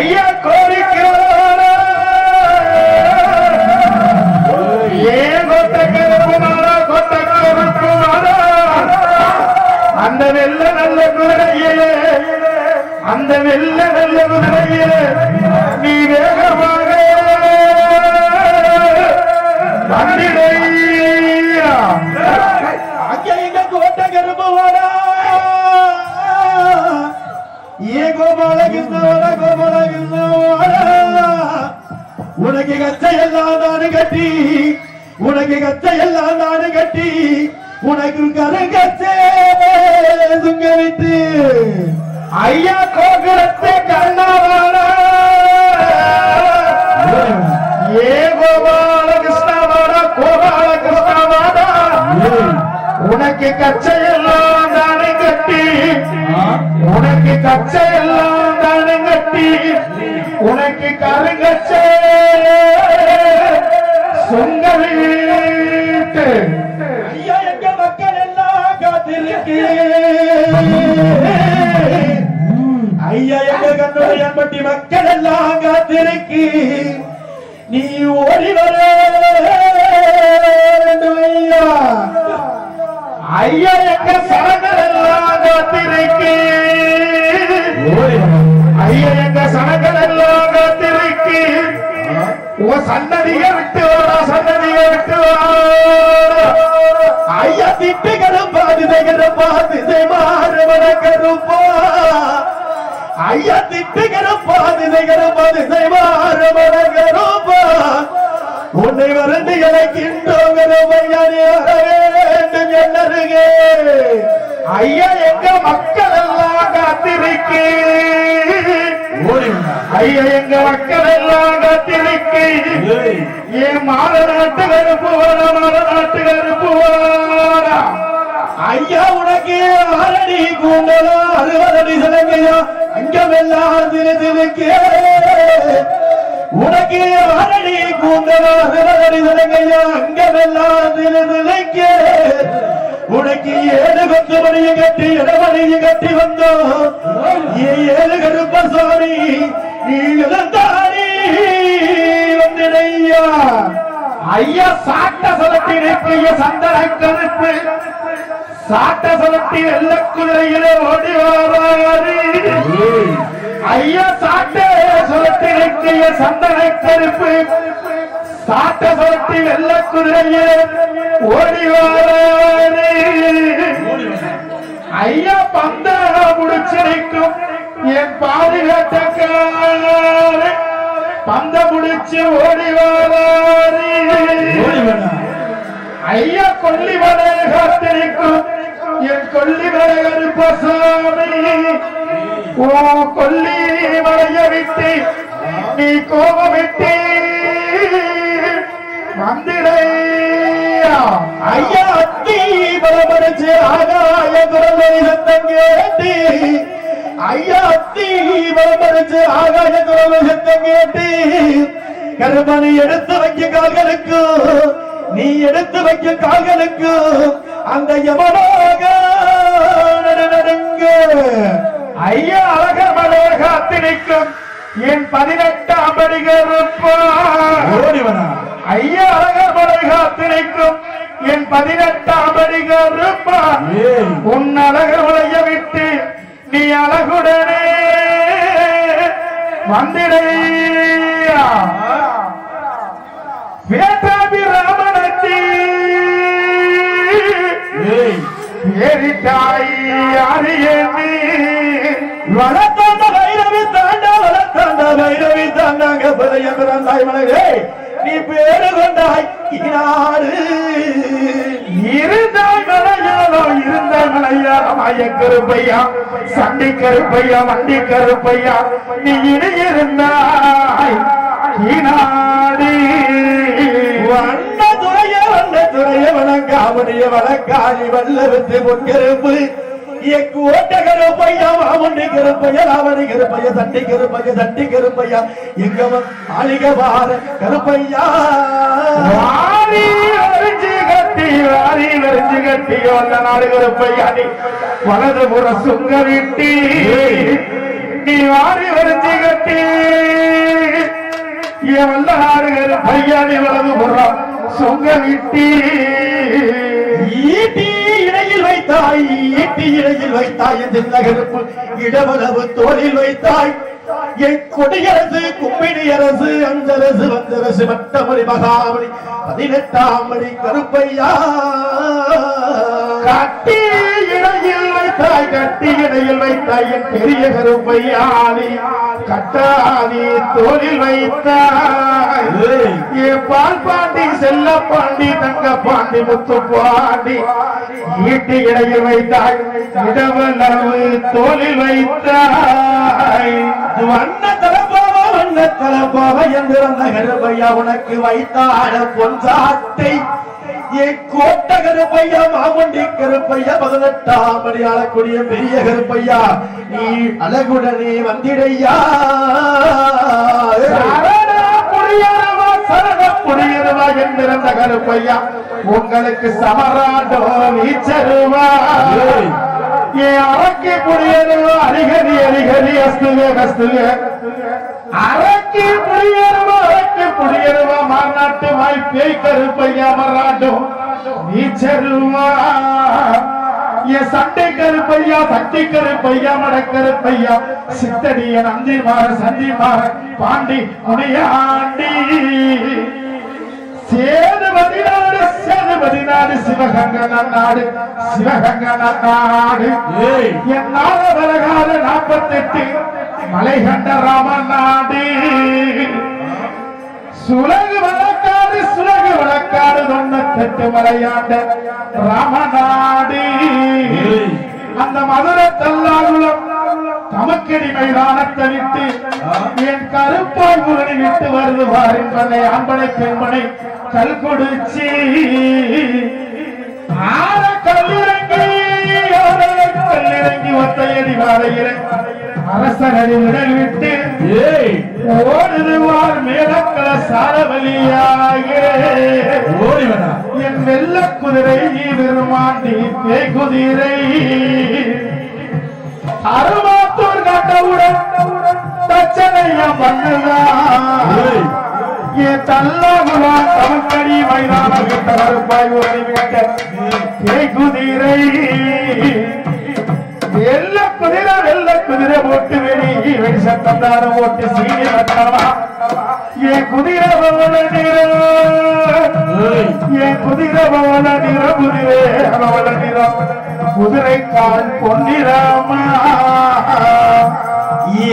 ஐயா கோரிக்கிறான ஏன் கொட்டக்கருப்புமாரா கொட்டக்கருப்புமாரா அந்த வெள்ள நல்ல குரடையிலே அந்த வெள்ள உனக்கு கச்சை எல்லாம் நானு கட்டி உனக்கு கச்சை எல்லாம் நானு கட்டி உனக்கு கரங்கச்சே சுங்க விட்டு ஐயா கோபுரத்தை கண்ணாவான ஏ கோபால கிருஷ்ணவாடா கோபால கிருஷ்ணவாடா உனக்கு கச்சையெல்லாம் தானே கட்டி உனக்கு கச்சையெல்லாம் தானே கட்டி உனக்கு கருங்கச்சே சொங்க வீட்டு ஐயா எங்க மக்கள் எல்லாம் காத்திருக்கு ஐயா எங்க கண்ணுடைய பட்டி மக்கள் எல்லாம் காத்திருக்கு நீ ஓடி வர ஐயா. ஐயா எங்க சரங்கள் எல்லாம் காத்திருக்கு ஐயா எங்க சனங்கள் எல்லாம் காத்திருக்கு உன் சன்னதிய விட்டு ஐயா திட்டு கருப்பா திசை கருப்பா உன்னை மறந்து இழைக்கின்றோம் கருப்பையானே வேண்டும் என்னருகே. ஐயா எங்க மக்கள் எல்லாம் காத்திருக்கு ஐயா எங்க மக்கள் எல்லாம் காத்திருக்கு ஏன் மாத நாட்டு கருப்பு வாடா மாத நாட்டு கருப்பு வாடா. ஐயா உனக்கு ஆரடி கூண்டலா அறுபதடி சிலங்கையா? அங்கமெல்லாம் திரு திருக்கே உனக்கு ஆரடி கூண்டலா அறுபதடி சிலங்கையா? அங்கமெல்லாம் திரு திருக்கே உனக்கு ஏழு கொத்து மணியை கட்டி இடமணியை கட்டி வந்தோம். ஏழு கருப்ப சாமி நீ இழந்தாரி வந்திடையா. ஐயா சாட்ட சலத்திற்கு சந்தன கருப்பு சாட்ட சலத்தி வெள்ள குதிரையிலே ஓடி வாராரு. ஐயா சாட்ட சலத்திற்கு சந்தன கருப்பு. சாட்ட சலத்தி வெள்ள குதிரையிலே ஓடி வாராரு. ஐயா பந்த முடிச்சிருக்கும் என் பாதுகாட்டக்கார பந்த முடிச்சு ஓடி வாராரு. ஐயா கொல்லிமலை காத்திருக்கும். என் கொல்லிமலை கருப்பசாமி ஓ கொல்லிமலைய விட்டு நீ கோபமிட்டு வந்திடையா ஐயா அத்தி பலமடிச்சு ஆகாய குரலை சத்தம் கேட்டு ஐயா அத்தி பலமடிச்சு ஆகாய குரலை சத்தம் கேட்டு கருமணி எடுத்து வைக்க கால்களுக்கு நீ எடுத்து வைக்க கால்களுக்கு அந்த யமனாக நடுநடுங்க ஐயா அழகமலை காத்திருக்கும் என் பதினெட்டாம் படிகருப்பா ஓடிவனா? ஐயா அழகமலை காத்திருக்கும் என் பதினெட்டாம் படிகருப்பா. உன் அழகு உலைய விட்டு நீ அழகுடனே வந்திடையா. வேட்டாபி ஏறிட்டாய் யாரு ஏமி வளர்த்தாண்ட வைரவி தாண்டா வளர்த்தாண்ட வைரவி தாண்டாங்க பதைய பிறந்தாய் மனகே நீ பேரு கொண்டாய் ஈனாடு இருந்தாய் மலையாளோ இருந்தாய் மலையாளோ மாய கருப்பையா சண்டி கருப்பையா வண்டி கருப்பையா நீ இனி இருந்தாய் ஈனாடி வணங்காமணிய வணங்காதி வல்ல வித்து பொன்கருப்பு கருப்பையா மாமுண்டி கருப்பையா ராவணி கருப்பையா சண்டி கருப்பையா சண்டி கருப்பையா எங்கவன் ஆளிக பார கருப்பையா வாரி வரிஞ்சு கட்டி வாரி வரிஞ்சு கட்டி வந்த நாடு கருப்பையா நீ. வலதுபுற சுங்க விட்டி நீ வாரி வரிஞ்சு கட்டி. என் வந்த நாடு கருப்பையா நீ வலதுபுறம் சுங்க விட்டி. வைத்தாய் ஈட்டி இடையில் வைத்தாய் என் நகருப்பு இடவளவு தோளில் வைத்தாய். என் கொடியரசு கும்பிடி அரசு அந்தரசு வந்தரசு மட்டமொழி மகாமணி பதினெட்டாம் மணி கருப்பையா. காட்டி வைத்தாய் கட்டி இடையில் என் பெரிய கருப்பையானி. கட்டாதி தோளில் வைத்தாய். ஏ பால் பாண்டி செல்ல பாண்டி தங்க பாண்டி முத்து பாண்டி. ஈட்டி இடையில் வைத்தாய் இடவளவு தோளில் வைத்தாய். வண்ண தலப்பாவ வண்ண என்றிருந்த என்று உனக்கு வைத்தாட பொன்சாட்டை கோட்ட கருப்பையா மாமண்டி கருப்பையா பதினெட்டாம் மணி ஆளக்கூடிய பெரிய கருப்பையா நீ அழகுடனே வந்திடையா சரண என்றிருந்த கருப்பையா உங்களுக்கு சமராட்டோ வீச்சருவா ஏய். ஏ அரக்கி புரியருவா அரிகரி அரிகரி அஸ்துவே கஸ்துவே அரக்கி புரியருவா அரக்கி புரியருவா மாநாட்டு வாய் பேய் கருப்பையா மராண்டோ வீச்சருவா ஏ சண்டை கருப்பையா சக்தி கருப்பையா மடக்கருப்பையா சித்தடிய நந்தி மாற சந்தி மாற பாண்டி முனியாண்டி. சேதுபதி நாடு சேதுபதி நாடு சிவகங்க நாடு சிவகங்க நாடு. என் நாட வரகால நாற்பத்தெட்டு மலை கண்ட ராமன் நாடு சுலகு வழக்காடு சுலகு வழக்காடு தொண்ணூத்தெட்டு மலையாண்ட ராமநாடு. அந்த மதுரை தல்லாகுளம் தமக்கடி மைதானத்தை விட்டு என் கருப்பாய் முரணி விட்டு வருது வாரின்பனை ஆண்பனை பெண்மனை கல் கொடுச்சி. அரசனடி விடல் விட்டு ஏய். ஓடுதுவார் மேலக்கள சாரவழியாக ஓடி வேணா என் வெள்ள குதிரை விருமாண்டி பேய் குதிரை. அருமாத்தூர் கண்டவுடன் தச்சனையம் பண்ணுதான். என் தல்லாகுலா தமக்கடி மைதான விட்ட கருப்பாய் ஓடி விட்ட பேய் குதிரை. வெள்ள குதிரை வெள்ள குதிரை போட்டு வெளியே வெடி சத்தம் தாரம் போட்டு சீனி வட்டமா என் குதிரை பவன நிறம் ஏய். குதிரை கால் பொன்னிறமா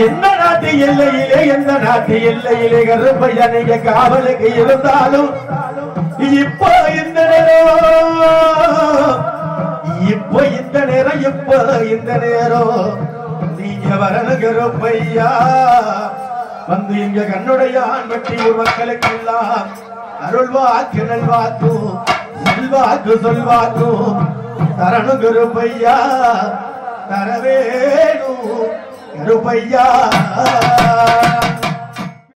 எந்த நாட்டு எல்லையிலே எந்த நாட்டு எல்லையிலே கருப்பையா நீங்க காவலுக்கு இருந்தாலும் இப்போ இந்த நேரம் இப்போ இந்த நேரம் இப்போ இந்த நேரம் வந்து இங்க வரணும் கருப்பையா வந்து இங்க கண்ணுடைய ஆண்பட்டி மக்களுக்கெல்லாம் அருள்வாக்கு நல்வாக்கும் செல்வாக்கு சொல்வாக்கும் தரணும் கருப்பையா தரவேணும் கருப்பையா?